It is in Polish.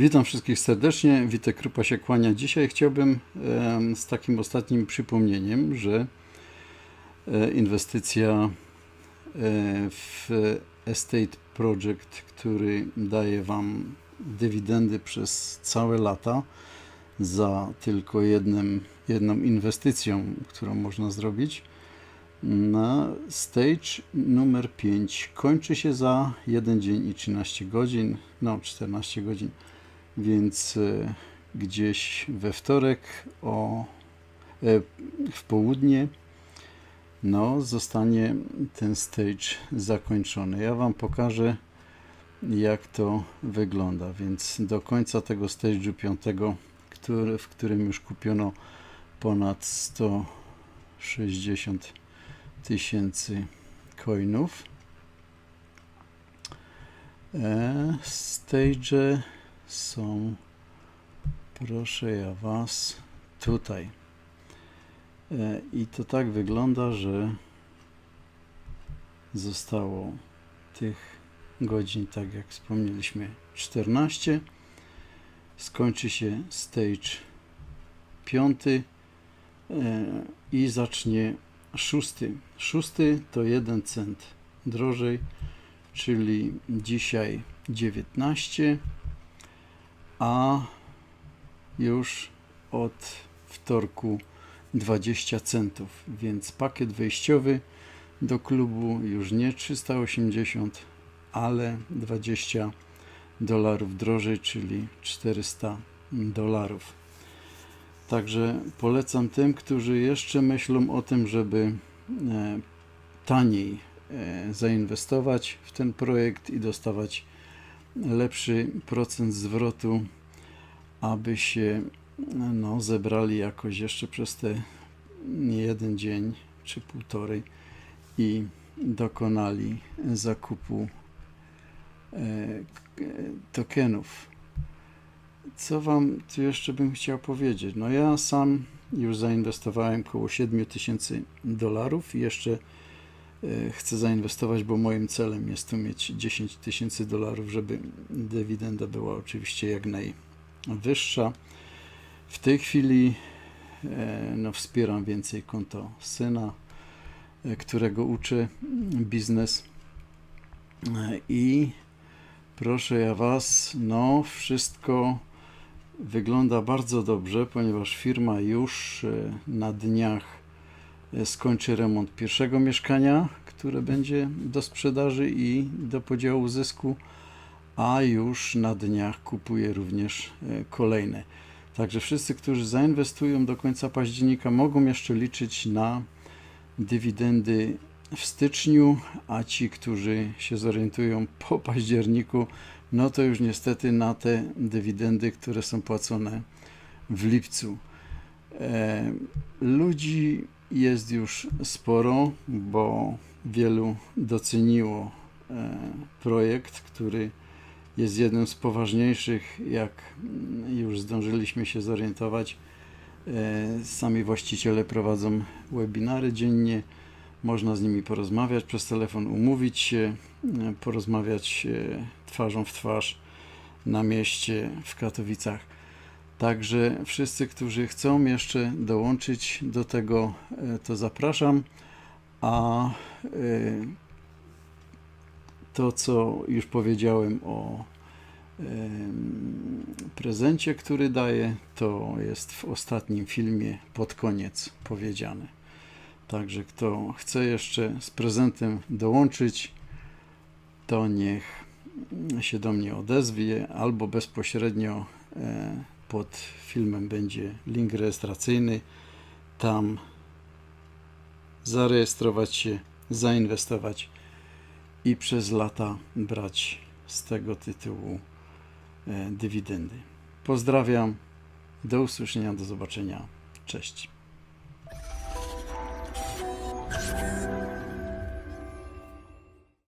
Witam wszystkich serdecznie. Witek Krupa się kłania. Dzisiaj chciałbym z takim ostatnim przypomnieniem, że e, inwestycja e, w Estate Project, który daje Wam dywidendy przez całe lata za tylko jednym, jedną inwestycją, którą można zrobić, na stage numer 5 kończy się za 1 dzień i 13 godzin, no 14 godzin, więc e, gdzieś we wtorek o, e, w południe no, zostanie ten stage zakończony. Ja Wam pokażę jak to wygląda, więc do końca tego stage'u 5, który, w którym już kupiono ponad 160 tysięcy coinów. E, stage są, proszę ja Was, tutaj. E, I to tak wygląda, że zostało tych godzin, tak jak wspomnieliśmy, 14. Skończy się stage 5 i zacznie szósty. Szósty to 1 cent drożej, czyli dzisiaj 19, a już od wtorku 20 centów, więc pakiet wejściowy do klubu już nie 380, ale 20 dolarów drożej, czyli 400 dolarów. Także polecam tym, którzy jeszcze myślą o tym, żeby e, taniej e, zainwestować w ten projekt i dostawać lepszy procent zwrotu, aby się no, zebrali jakoś jeszcze przez te jeden dzień czy półtorej i dokonali zakupu e, tokenów. Co Wam tu jeszcze bym chciał powiedzieć? No ja sam już zainwestowałem około 7 tysięcy dolarów i jeszcze e, chcę zainwestować, bo moim celem jest tu mieć 10 tysięcy dolarów, żeby dywidenda była oczywiście jak najwyższa. W tej chwili e, no, wspieram więcej konto syna, e, którego uczę biznes i proszę ja Was, no wszystko wygląda bardzo dobrze, ponieważ firma już e, na dniach e, skończy remont pierwszego mieszkania, które będzie do sprzedaży i do podziału zysku, a już na dniach kupuje również e, kolejne. Także wszyscy, którzy zainwestują do końca października, mogą jeszcze liczyć na dywidendy w styczniu, a ci, którzy się zorientują po październiku, no to już niestety na te dywidendy, które są płacone w lipcu. E, ludzi jest już sporo, bo wielu doceniło e, projekt, który jest jednym z poważniejszych, jak już zdążyliśmy się zorientować. E, sami właściciele prowadzą webinary dziennie można z nimi porozmawiać przez telefon, umówić się, e, porozmawiać twarzą w twarz na mieście w Katowicach. Także wszyscy, którzy chcą jeszcze dołączyć do tego, e, to zapraszam. A to, co już powiedziałem o prezencie, który daję, to jest w ostatnim filmie pod koniec powiedziane. Także kto chce jeszcze z prezentem dołączyć, to niech się do mnie odezwie albo bezpośrednio e, pod filmem będzie link rejestracyjny. Tam zarejestrować się, zainwestować i przez lata brać z tego tytułu e, dywidendy. Pozdrawiam, do usłyszenia, do zobaczenia. Cześć.